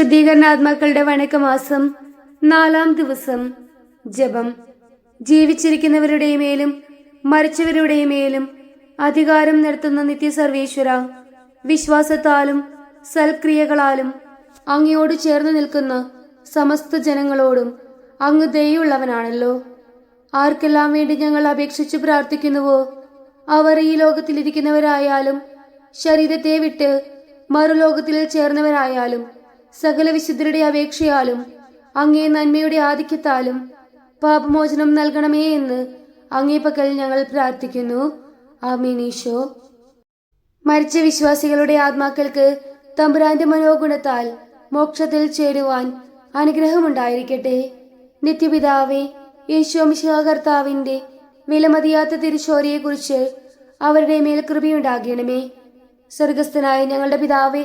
ശുദ്ധീകരണാത്മാക്കളുടെ വണക്കമാസം നാലാം ദിവസം. ജപം. ജീവിച്ചിരിക്കുന്നവരുടെ മേലും മരിച്ചവരുടെ മേലും അധികാരം നടത്തുന്ന നിത്യസർവേശ്വര വിശ്വാസത്താലും സൽക്രിയകളാലും അങ്ങയോട് ചേർന്ന് നിൽക്കുന്ന സമസ്ത ജനങ്ങളോടും അങ്ങ് ദയുള്ളവനാണല്ലോ. ആർക്കെല്ലാം വേണ്ടി ഞങ്ങൾ അപേക്ഷിച്ച് പ്രാർത്ഥിക്കുന്നുവോ? അവർ ഈ ലോകത്തിലിരിക്കുന്നവരായാലും ശരീരത്തെ വിട്ട് മറുലോകത്തിൽ ചേർന്നവരായാലും സകല വിശുദ്ധരുടെ അപേക്ഷയാലും അങ്ങേ നന്മയുടെ ആധിക്യത്താലും പാപമോചനം നൽകണമേ എന്ന് അങ്ങേ പക്കൽ ഞങ്ങൾ പ്രാർത്ഥിക്കുന്നു. ആമീനീശോ മരിച്ച വിശ്വാസികളുടെ ആത്മാക്കൾക്ക് തമ്പുരാന്റെ മനോഗുണത്താൽ മോക്ഷത്തിൽ ചേരുവാൻ അനുഗ്രഹമുണ്ടായിരിക്കട്ടെ. നിത്യപിതാവേ യേശോമിശിഹ കർത്താവിന്റെ വിലമതിയാത്ത തിരിച്ചോരയെക്കുറിച്ച് അവരുടെ മേൽ കൃപയുണ്ടാകണമേ. സ്വർഗസ്ഥനായ ഞങ്ങളുടെ പിതാവേ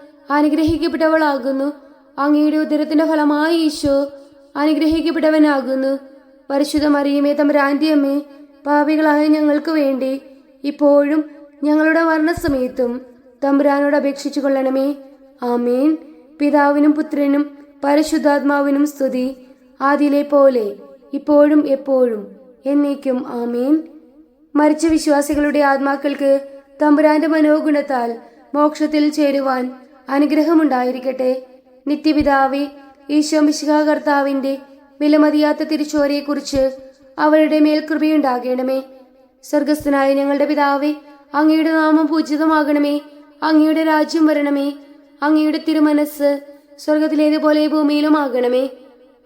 അനുഗ്രഹിക്കപ്പെട്ടവളാകുന്നു. അങ്ങയുടെ ഉദരത്തിന്റെ ഫലമായി ഈശോ അനുഗ്രഹിക്കപ്പെട്ടവനാകുന്നു. പരിശുദ്ധ മറിയമേ തമ്പുരാന്റെ അമ്മേ പാപികളായ ഞങ്ങൾക്ക് വേണ്ടി ഇപ്പോഴും ഞങ്ങളുടെ മരണസമയത്തും തമ്പുരാനോട് അപേക്ഷിച്ചു കൊള്ളണമേ. ആമീൻ. പിതാവിനും പുത്രനും പരിശുദ്ധാത്മാവിനും സ്തുതി. ആദിലെ പോലെ ഇപ്പോഴും എപ്പോഴും എന്നേക്കും ആമീൻ. മരിച്ച വിശ്വാസികളുടെ ആത്മാക്കൾക്ക് തമ്പുരാന്റെ മനോഗുണത്താൽ മോക്ഷത്തിൽ ചേരുവാൻ അനുഗ്രഹമുണ്ടായിരിക്കട്ടെ. നിത്യപിതാവെ ഈശോ മിശിഹ കർത്താവിന്റെ വിലമതിയാത്ത തിരിച്ചോരയെക്കുറിച്ച് അവരുടെ മേൽ കൃപയുണ്ടാകണമേ. സ്വർഗസ്ഥനായ ഞങ്ങളുടെ പിതാവെ അങ്ങയുടെ നാമം പൂജിതമാകണമേ. അങ്ങയുടെ രാജ്യം വരണമേ. അങ്ങയുടെ തിരുമനസ് സ്വർഗത്തിലേതുപോലെ ഭൂമിയിലും ആകണമേ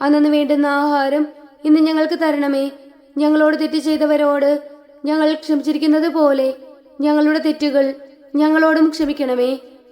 അന്നു വേണ്ടുന്ന ആഹാരം ഇന്ന് ഞങ്ങൾക്ക് തരണമേ. ഞങ്ങളോട് തെറ്റ് ചെയ്തവരോട് ഞങ്ങൾ ക്ഷമിച്ചിരിക്കുന്നത് പോലെ ഞങ്ങളുടെ തെറ്റുകൾ ഞങ്ങളോടും ക്ഷമിക്കണമേ.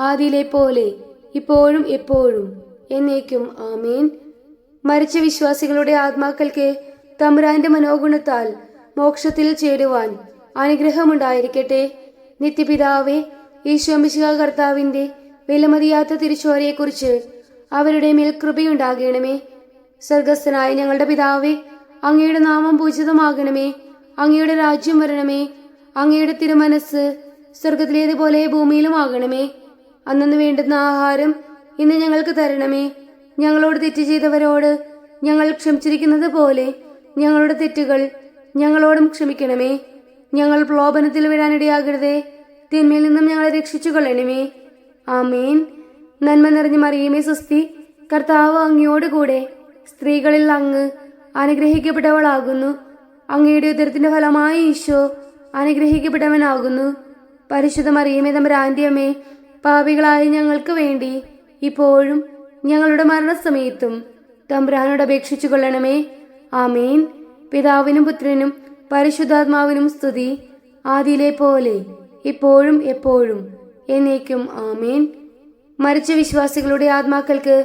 ആദിയിലെ പോലെ ഇപ്പോഴും എപ്പോഴും എന്നേക്കും ആമീൻ. മരിച്ച വിശ്വാസികളുടെ ആത്മാക്കൾക്ക് തമ്പുരാന്റെ മനോഗുണത്താൽ മോക്ഷത്തിൽ ചേരുവാൻ അനുഗ്രഹമുണ്ടായിരിക്കട്ടെ. നിത്യപിതാവെ ഈശ്വംബിശിക കർത്താവിന്റെ വിലമതിയാത്ത തിരിച്ചോരയെക്കുറിച്ച് അവരുടെ മേൽ കൃപയുണ്ടാകണമേ. സ്വർഗസ്ഥനായ ഞങ്ങളുടെ പിതാവേ അങ്ങയുടെ നാമം പൂജിതമാകണമേ. അങ്ങയുടെ രാജ്യം വരണമേ. അങ്ങയുടെ തിരുമനസ് സ്വർഗത്തിലേതുപോലെ ഭൂമിയിലുമാകണമേ. അന്നു വേണ്ടുന്ന ആഹാരം ഇന്ന് ഞങ്ങൾക്ക് തരണമേ. ഞങ്ങളോട് തെറ്റ് ചെയ്തവരോട് ഞങ്ങൾ ക്ഷമിച്ചിരിക്കുന്നത് പോലെ ഞങ്ങളുടെ തെറ്റുകൾ ഞങ്ങളോടും ക്ഷമിക്കണമേ. ഞങ്ങൾ പ്രലോഭനത്തിൽ വിടാനിടയാകരുതേ. തിന്മയിൽ നിന്നും ഞങ്ങളെ രക്ഷിച്ചു കൊള്ളണമേ ആമേൻ. നന്മ നിറഞ്ഞ മറിയമേ സുസ്തി കർത്താവ് അങ്ങയോടുകൂടെ സ്ത്രീകളിൽ അങ്ങ് അനുഗ്രഹിക്കപ്പെട്ടവളാകുന്നു. അങ്ങയുടെ ഉദരത്തിന്റെ ഫലമായ ഈശോ അനുഗ്രഹിക്കപ്പെട്ടവനാകുന്നു. പരിശുദ്ധ മറിയമേ അമ്മേ പാപികളായ ഞങ്ങൾക്ക് വേണ്ടി ഇപ്പോഴും ഞങ്ങളുടെ മരണസമയത്തും തമ്പുരാനോട് അപേക്ഷിച്ചു കൊള്ളണമേ. ആമീൻ. പിതാവിനും പുത്രനും പരിശുദ്ധാത്മാവിനും സ്തുതി ആദിയിലെ പോലെ ഇപ്പോഴും എപ്പോഴും എന്നേക്കും ആമീൻ. മരിച്ച വിശ്വാസികളുടെ ആത്മാക്കൾക്ക്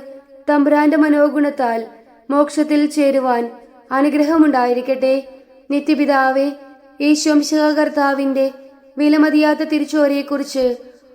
തമ്പുരാന്റെ മനോഗുണത്താൽ മോക്ഷത്തിൽ ചേരുവാൻ അനുഗ്രഹമുണ്ടായിരിക്കട്ടെ. നിത്യപിതാവേ ഈശ്വംശകർത്താവിന്റെ വിലമതിയാത്ത തിരിച്ചോരയെക്കുറിച്ച്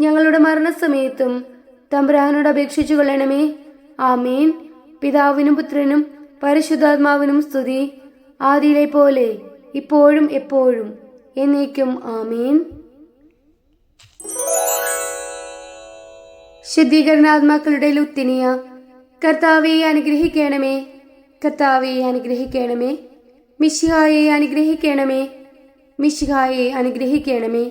ഞങ്ങളുടെ മരണസമയത്തും തമ്പുരാനോട് അപേക്ഷിച്ചു കൊള്ളണമേ. ആമീൻ. പിതാവിനും പുത്രനും പരിശുദ്ധാത്മാവിനും സ്തുതി. ആദിയിലെ പോലെ ഇപ്പോഴും എപ്പോഴും എന്നേക്കും ആമീൻ. ശുദ്ധീകരണാത്മാക്കളുടെ ലുത്തിനിയ കർത്താവെ അനുഗ്രഹിക്കണമേ. കർത്താവെ അനുഗ്രഹിക്കണമേ. മിശിഹായെ അനുഗ്രഹിക്കണമേ. മിശിഹായെ അനുഗ്രഹിക്കണമേ.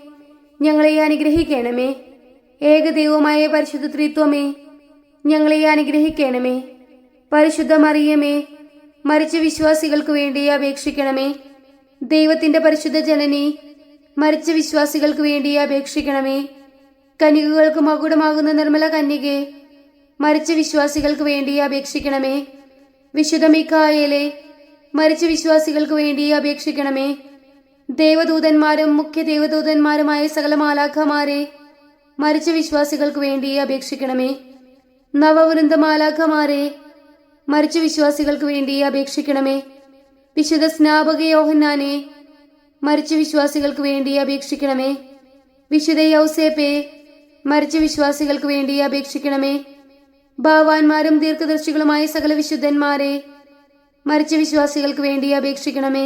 ഞങ്ങളെ അനുഗ്രഹിക്കണമേ. ഏകദൈവമായ പരിശുദ്ധ ത്രിത്വമേ ഞങ്ങളെ അനുഗ്രഹിക്കണമേ. പരിശുദ്ധ മറിയമേ മരിച്ച വിശ്വാസികൾക്ക് വേണ്ടി അപേക്ഷിക്കണമേ. ദൈവത്തിന്റെ പരിശുദ്ധ ജനനി മരിച്ച വിശ്വാസികൾക്ക് വേണ്ടി അപേക്ഷിക്കണമേ. കനികകൾക്ക് മകുടമാകുന്ന നിർമ്മല കന്യകെ മരിച്ച വിശ്വാസികൾക്ക് വേണ്ടി അപേക്ഷിക്കണമേ. വിശുദ്ധ മിക്കായലെ മരിച്ച വിശ്വാസികൾക്ക് വേണ്ടി അപേക്ഷിക്കണമേ. ദേവദൂതന്മാരും മുഖ്യ ദേവദൂതന്മാരുമായ സകല മാലാഖമാരെ മരിച്ച വിശ്വാസികൾക്ക് വേണ്ടി അപേക്ഷിക്കണമേ. നവവൃന്ദ മാലാഖമാരെ മരിച്ച വിശ്വാസികൾക്ക് വേണ്ടി അപേക്ഷിക്കണമേ. വിശുദ്ധ സ്നാപക യോഹന്നാനെ മരിച്ച വിശ്വാസികൾക്ക് വേണ്ടി അപേക്ഷിക്കണമേ. വിശുദ്ധ യൗസേപ്പെ മരിച്ച വിശ്വാസികൾക്ക് വേണ്ടി അപേക്ഷിക്കണമേ. ഭാവാന്മാരും ദീർഘദർശികളുമായ സകല വിശുദ്ധന്മാരെ മരിച്ച വിശ്വാസികൾക്ക് വേണ്ടി അപേക്ഷിക്കണമേ.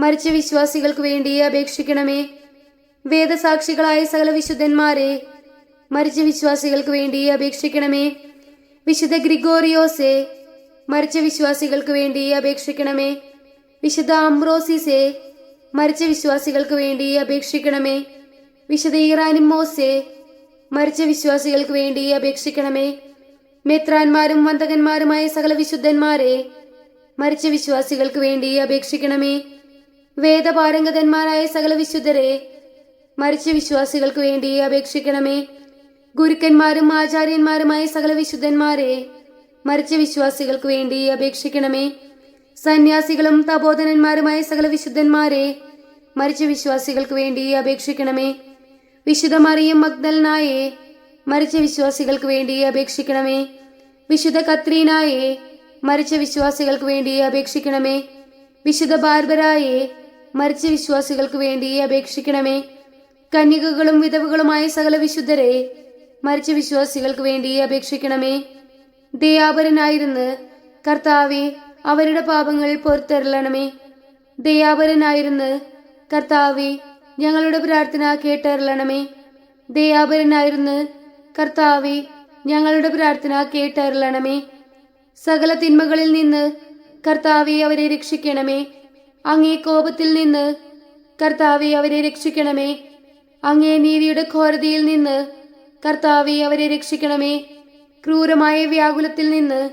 മരിച്ച വിശ്വാസികൾക്ക് വേണ്ടി അപേക്ഷിക്കണമേ. വേദസാക്ഷികളായ സകല വിശുദ്ധന്മാരെ മരിച്ച വിശ്വാസികൾക്ക് വേണ്ടി അപേക്ഷിക്കണമേ. വിശുദ്ധ ഗ്രിഗോറിയോസെ മരിച്ച വിശ്വാസികൾക്ക് വേണ്ടി അപേക്ഷിക്കണമേ. വിശുദ്ധ അംബ്രോസിസെ മരിച്ച വിശ്വാസികൾക്ക് വേണ്ടി അപേക്ഷിക്കണമേ. വിശുദ്ധ ഇറാനിമോസെ മരിച്ച വിശ്വാസികൾക്ക് വേണ്ടി അപേക്ഷിക്കണമേ. മെത്രാന്മാരും വന്തകന്മാരുമായ സകല വിശുദ്ധന്മാരെ മരിച്ച വിശ്വാസികൾക്ക് വേണ്ടി അപേക്ഷിക്കണമേ. വേദപാരംഗതന്മാരായ സകല വിശുദ്ധരെ മരിച്ച വിശ്വാസികൾക്ക് വേണ്ടി അപേക്ഷിക്കണമേ. ഗുരുക്കന്മാരും ആചാര്യന്മാരുമായ സകല വിശുദ്ധന്മാരെ മരിച്ച വിശ്വാസികൾക്ക് വേണ്ടി അപേക്ഷിക്കണമേ. സന്യാസികളും തപോധനന്മാരുമായ സകല വിശുദ്ധന്മാരെ മരിച്ച വിശ്വാസികൾക്ക് വേണ്ടി അപേക്ഷിക്കണമേ. വിശുദ്ധ മറിയം മഗ്ദലനായെ മരിച്ച വിശ്വാസികൾക്ക് വേണ്ടി അപേക്ഷിക്കണമേ. വിശുദ്ധ കത്രീനായെ മരിച്ച വിശ്വാസികൾക്ക് വേണ്ടി അപേക്ഷിക്കണമേ. വിശുദ്ധ ബാർബരായെ മരിച്ച വിശ്വാസികൾക്ക് വേണ്ടി അപേക്ഷിക്കണമേ. കന്യകകളും വിധവകളുമായ സകല വിശുദ്ധരെ മരിച്ച വിശ്വാസികൾക്ക് വേണ്ടി അപേക്ഷിക്കണമേ. ദയാപരനായിരുന്ന് കർത്താവെ അവരുടെ പാപങ്ങൾ പൊറത്തരളണമേ ദയാപരനായിരുന്ന് കർത്താവെ ഞങ്ങളുടെ പ്രാർത്ഥന കേട്ടറിയണമേ ദയാപരനായിരുന്ന് കർത്താവെ ഞങ്ങളുടെ പ്രാർത്ഥന കേട്ടറിയണമേ സകല തിന്മകളിൽ നിന്ന് കർത്താവെ അവരെ രക്ഷിക്കണമേ. അങ്ങേ കോപത്തിൽ നിന്ന് കർത്താവെ അവരെ രക്ഷിക്കണമേ. അങ്ങേ നീതിയുടെ ഘോരതയിൽ നിന്ന് കർത്താവെ അവരെ രക്ഷിക്കണമേ. ക്രൂരമായ വ്യാകുലത്തിൽ നിന്ന്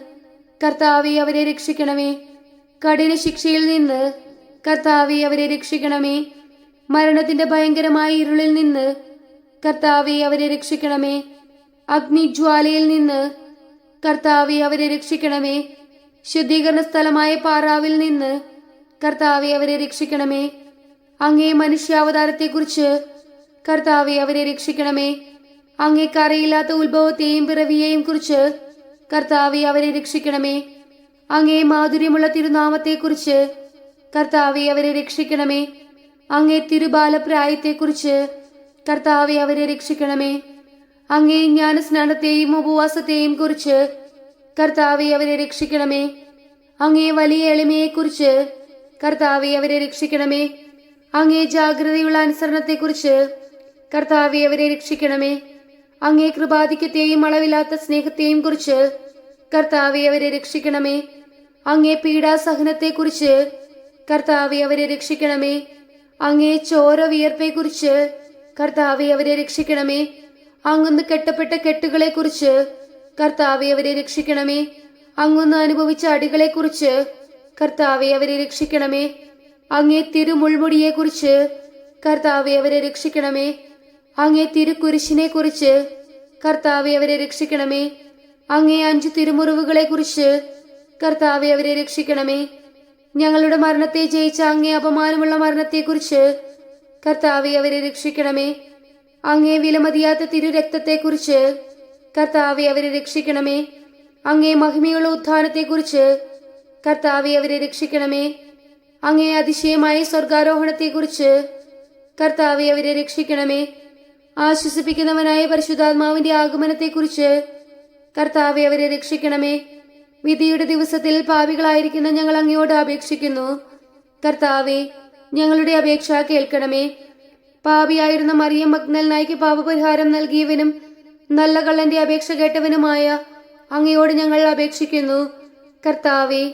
കർത്താവെ അവരെ രക്ഷിക്കണമേ. കഠിന ശിക്ഷയിൽ നിന്ന് കർത്താവെ അവരെ രക്ഷിക്കണമേ. മരണത്തിന്റെ ഭയങ്കരമായ ഇരുളിൽ നിന്ന് കർത്താവെ അവരെ രക്ഷിക്കണമേ. അഗ്നിജ്വാലയിൽ നിന്ന് കർത്താവെ അവരെ രക്ഷിക്കണമേ. ശുദ്ധീകരണ സ്ഥലമായ പാറാവിൽ നിന്ന് കർത്താവെ അവരെ രക്ഷിക്കണമേ. അങ്ങേ മനുഷ്യാവതാരത്തെക്കുറിച്ച് കർത്താവെ അവരെ രക്ഷിക്കണമേ. അങ്ങേ കറയില്ലാത്ത ഉത്ഭവത്തെയും പിറവിയെയും കുറിച്ച് കർത്താവെ അവരെ രക്ഷിക്കണമേ. അങ്ങേ മാധുര്യമുള്ള തിരുനാമത്തെക്കുറിച്ച് കർത്താവെ അവരെ രക്ഷിക്കണമേ. അങ്ങേ തിരുബാലപ്രായത്തെക്കുറിച്ച് കർത്താവെ അവരെ രക്ഷിക്കണമേ. അങ്ങേ ജ്ഞാനസ്നാനത്തെയും ഉപവാസത്തെയും കുറിച്ച് കർത്താവെ അവരെ രക്ഷിക്കണമേ. അങ്ങേ വലിയ എളിമയെക്കുറിച്ച് കർത്താവെ അവരെ രക്ഷിക്കണമേ. അങ്ങേ ജാഗ്രതയുള്ള അനുസരണത്തെക്കുറിച്ച് കർത്താവെ അവരെ രക്ഷിക്കണമേ. അങ്ങേ കൃപാധിക്യത്തെയും അളവില്ലാത്ത സ്നേഹത്തെയും കുറിച്ച് കർത്താവെ അവരെ രക്ഷിക്കണമേ. അങ്ങേ പീഡാസഹനത്തെക്കുറിച്ച് കർത്താവെ അവരെ രക്ഷിക്കണമേ. അങ്ങേ ചോര വിയർപ്പെക്കുറിച്ച് കർത്താവെ അവരെ രക്ഷിക്കണമേ. അങ്ങൊന്ന് കെട്ടപ്പെട്ട കെട്ടുകളെക്കുറിച്ച് കർത്താവെ അവരെ രക്ഷിക്കണമേ. അങ്ങൊന്ന് അനുഭവിച്ച അടികളെക്കുറിച്ച് കർത്താവെ അവരെ രക്ഷിക്കണമേ. അങ്ങേ തിരുമുൾമുടിയെക്കുറിച്ച് കർത്താവെ അവരെ രക്ഷിക്കണമേ. അങ്ങേ തിരുക്കുരിശിനെ കുറിച്ച് കർത്താവെ അവരെ രക്ഷിക്കണമേ. അങ്ങേ അഞ്ചു തിരുമുറിവുകളെ കുറിച്ച് കർത്താവെ അവരെ രക്ഷിക്കണമേ. ഞങ്ങളുടെ മരണത്തെ ജയിച്ച അങ്ങേ അപമാനമുള്ള മരണത്തെക്കുറിച്ച് കർത്താവെ അവരെ രക്ഷിക്കണമേ. അങ്ങേ വിലമതിയാത്ത തിരുരക്തത്തെക്കുറിച്ച് കർത്താവെ അവരെ രക്ഷിക്കണമേ. അങ്ങേ മഹിമയുള്ള ഉത്ഥാനത്തെക്കുറിച്ച് കർത്താവെ അവരെ രക്ഷിക്കണമേ. അങ്ങേ അതിശയമായ സ്വർഗാരോഹണത്തെക്കുറിച്ച് കർത്താവെ അവരെ രക്ഷിക്കണമേ. ആശ്വസിപ്പിക്കുന്നവനായ പരിശുദ്ധാത്മാവിന്റെ ആഗമനത്തെക്കുറിച്ച് കർത്താവെ അവരെ രക്ഷിക്കണമേ. വിധിയുടെ ദിവസത്തിൽ പാവികളായിരിക്കുന്ന ഞങ്ങൾ അങ്ങയോട് അപേക്ഷിക്കുന്നു. കർത്താവെ ഞങ്ങളുടെ അപേക്ഷ കേൾക്കണമേ. പാപിയായിരുന്ന മറിയം മഗ്നലിനായിക്ക് പാപപരിഹാരം നൽകിയവനും നല്ല കള്ളന്റെ അപേക്ഷ കേട്ടവനുമായ അങ്ങയോട് ഞങ്ങൾ അപേക്ഷിക്കുന്നു. കർത്താവെ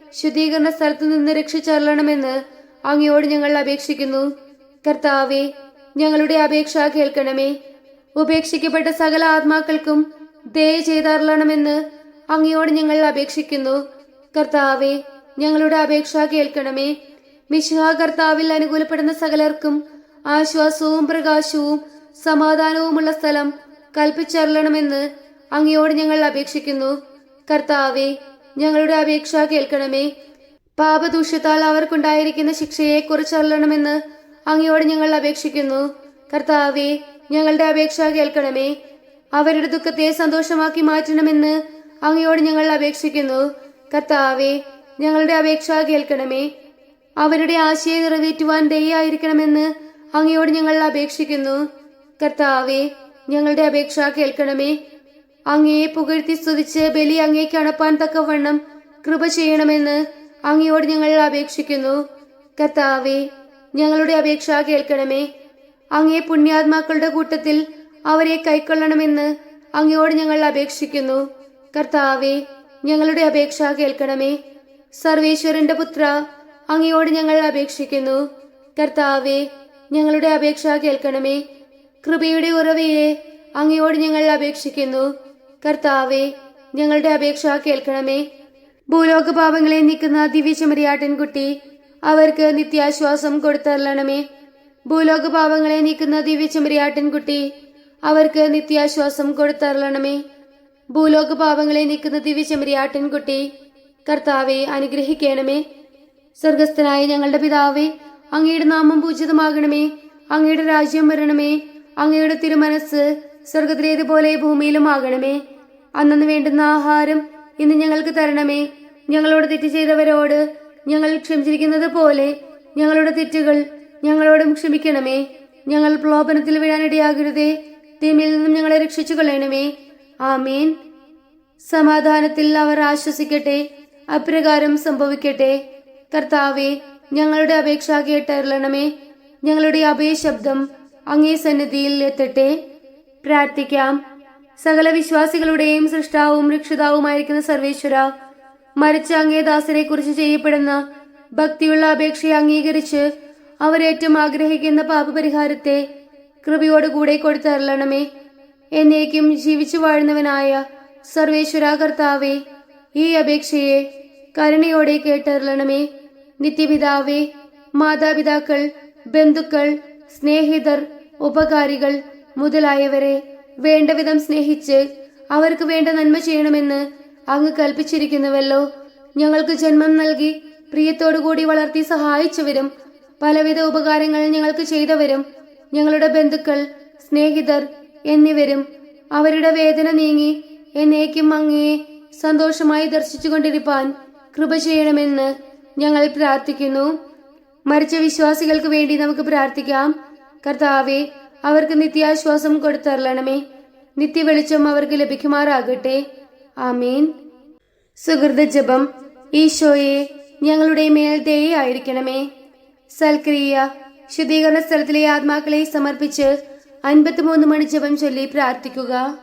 ശുദ്ധീകരണ സ്ഥലത്തു നിന്ന് രക്ഷിച്ചറിയണമെന്ന് അങ്ങയോട് ഞങ്ങൾ അപേക്ഷിക്കുന്നു. കർത്താവെ ഞങ്ങളുടെ അപേക്ഷ കേൾക്കണമേ. ഉപേക്ഷിക്കപ്പെട്ട സകല ആത്മാക്കൾക്കും ദയ ചെയ്തറിയണമെന്ന് അങ്ങയോട് ഞങ്ങൾ അപേക്ഷിക്കുന്നു. കർത്താവെ ഞങ്ങളുടെ അപേക്ഷ കേൾക്കണമേ. മിശിഹ കർത്താവിൽ അനുകൂലപ്പെടുന്ന സകലർക്കും ആശ്വാസവും പ്രകാശവും സമാധാനവുമുള്ള സ്ഥലം കൽപ്പിച്ചറിയണമെന്ന് അങ്ങയോട് ഞങ്ങൾ അപേക്ഷിക്കുന്നു. കർത്താവെ ഞങ്ങളുടെ അപേക്ഷ കേൾക്കണമേ. പാപദൂഷ്യത്താൽ അവർക്കുണ്ടായിരിക്കുന്ന ശിക്ഷയെ കുറിച്ചറിയണമെന്ന് അങ്ങയോട് ഞങ്ങൾ അപേക്ഷിക്കുന്നു. കർത്താവെ ഞങ്ങളുടെ അപേക്ഷ കേൾക്കണമേ. അവരുടെ ദുഃഖത്തെ സന്തോഷമാക്കി മാറ്റണമെന്ന് അങ്ങയോട് ഞങ്ങൾ അപേക്ഷിക്കുന്നു. കർത്താവെ ഞങ്ങളുടെ അപേക്ഷ കേൾക്കണമേ. അവരുടെ ആശയെ നിറവേറ്റുവാൻ ദയായിരിക്കണമെന്ന് അങ്ങയോട് ഞങ്ങൾ അപേക്ഷിക്കുന്നു. കർത്താവെ ഞങ്ങളുടെ അപേക്ഷ കേൾക്കണമേ. അങ്ങയെ പുകഴ്ത്തി സ്തുതിച്ച് ബലി അങ്ങേക്ക് അണപ്പാൻ തക്കവണ്ണം കൃപ ചെയ്യണമെന്ന് അങ്ങയോട് ഞങ്ങൾ അപേക്ഷിക്കുന്നു. കർത്താവെ ഞങ്ങളുടെ അപേക്ഷ കേൾക്കണമേ. അങ്ങേ പുണ്യാത്മാക്കളുടെ കൂട്ടത്തിൽ അവരെ കൈക്കൊള്ളണമെന്ന് അങ്ങയോട് ഞങ്ങൾ അപേക്ഷിക്കുന്നു. കർത്താവെ ഞങ്ങളുടെ അപേക്ഷ കേൾക്കണമേ. സർവേശ്വരന്റെ പുത്ര അങ്ങയോട് ഞങ്ങൾ അപേക്ഷിക്കുന്നു. കർത്താവെ ഞങ്ങളുടെ അപേക്ഷ കേൾക്കണമേ. കൃപയുടെ ഉറവയെ അങ്ങയോട് ഞങ്ങൾ അപേക്ഷിക്കുന്നു. കർത്താവെ ഞങ്ങളുടെ അപേക്ഷ കേൾക്കണമേ. ഭൂലോക പാപങ്ങളെ നീക്കുന്ന ദിവ്യചമരിയാട്ടിൻകുട്ടി അവർക്ക് നിത്യാശ്വാസം കൊടുത്തരളണമേ. ഭൂലോക പാപങ്ങളെ നീക്കുന്ന ദിവ്യചമരിയാട്ടിൻകുട്ടി അവർക്ക് നിത്യാശ്വാസം കൊടുത്തരളണമേ. ഭൂലോക പാപങ്ങളെ നീക്കുന്ന ദിവ്യചമരിയാട്ടിൻകുട്ടി കർത്താവെ അനുഗ്രഹിക്കണമേ. സ്വർഗസ്ഥനായ ഞങ്ങളുടെ പിതാവേ അങ്ങയുടെ നാമം പൂജിതമാകണമേ. അങ്ങയുടെ രാജ്യം വരണമേ. അങ്ങയുടെ തിരുമനസ് സ്വർഗത്തിലേതുപോലെ ഭൂമിയിലും ആകണമേ അന്നു വേണ്ടുന്ന ആഹാരം ഇന്ന് ഞങ്ങൾക്ക് തരണമേ. ഞങ്ങളോട് തെറ്റ് ചെയ്തവരോട് ഞങ്ങൾ ക്ഷമിച്ചിരിക്കുന്നത് പോലെ ഞങ്ങളുടെ തെറ്റുകൾ ഞങ്ങളോടും ക്ഷമിക്കണമേ. ഞങ്ങൾ പ്രലോഭനത്തിൽ വീഴാനിടയാകരുതേ തീമിൽ നിന്നും ഞങ്ങളെ രക്ഷിച്ചു കൊള്ളണമേ ആമീൻ. സമാധാനത്തിൽ അവർ ആശ്വസിക്കട്ടെ. അപ്രകാരം സംഭവിക്കട്ടെ. കർത്താവെ ഞങ്ങളുടെ അപേക്ഷ കേട്ടറിയണമേ ഞങ്ങളുടെ അഭയശബ്ദം അങ്ങേ സന്നിധിയിൽ എത്തട്ടെ. പ്രാർത്ഥിക്കാം. സകല വിശ്വാസികളുടെയും സൃഷ്ടാവും രക്ഷിതാവുമായിരിക്കുന്ന സർവേശ്വര മരിച്ച അങ്ങേദാസനെ കുറിച്ച് ചെയ്യപ്പെടുന്ന ഭക്തിയുള്ള അപേക്ഷയെ അംഗീകരിച്ച് അവരേറ്റവും ആഗ്രഹിക്കുന്ന പാപപരിഹാരത്തെ കൃപയോടുകൂടെ കൊടുത്തരളണമേ. എന്നേക്കും ജീവിച്ചു വാഴുന്നവനായ സർവേശ്വര കർത്താവെ ഈ അപേക്ഷയെ കരുണയോടെ കേട്ടറിയണമേ നിത്യപിതാവേ മാതാപിതാക്കൾ ബന്ധുക്കൾ സ്നേഹിതർ ഉപകാരികൾ മുതലായവരെ വേണ്ടവിധം സ്നേഹിച്ച് അവർക്ക് വേണ്ട നന്മ ചെയ്യണമെന്ന് അങ്ങ് കൽപ്പിച്ചിരിക്കുന്നുവല്ലോ. ഞങ്ങൾക്ക് ജന്മം നൽകി പ്രിയത്തോടുകൂടി വളർത്തി സഹായിച്ചവരും പലവിധ ഉപകാരങ്ങൾ ഞങ്ങൾക്ക് ചെയ്തവരും ഞങ്ങളുടെ ബന്ധുക്കൾ സ്നേഹിതർ എന്നിവരും അവരുടെ വേദന നീങ്ങി എന്നേക്കും അങ്ങയെ സന്തോഷമായി ദർശിച്ചുകൊണ്ടിരിപ്പാൻ കൃപ ചെയ്യണമെന്ന് ഞങ്ങൾ പ്രാർത്ഥിക്കുന്നു. മരിച്ച വിശ്വാസികൾക്ക് വേണ്ടി നമുക്ക് പ്രാർത്ഥിക്കാം. കർത്താവെ അവർക്ക് നിത്യാശ്വാസം കൊടുത്തരളണമേ. നിത്യവെളിച്ചം അവർക്ക് ലഭിക്കുമാറാകട്ടെ. ആമീൻ. സുഹൃത ജപം. ഈശോയെ ഞങ്ങളുടെ മേൽ ആയിരിക്കണമേ സൽക്രിയ ശുദ്ധീകരണ സ്ഥലത്തിലെ ആത്മാക്കളെ സമർപ്പിച്ച് അൻപത്തിമൂന്ന് മണി ജപം ചൊല്ലി പ്രാർത്ഥിക്കുക.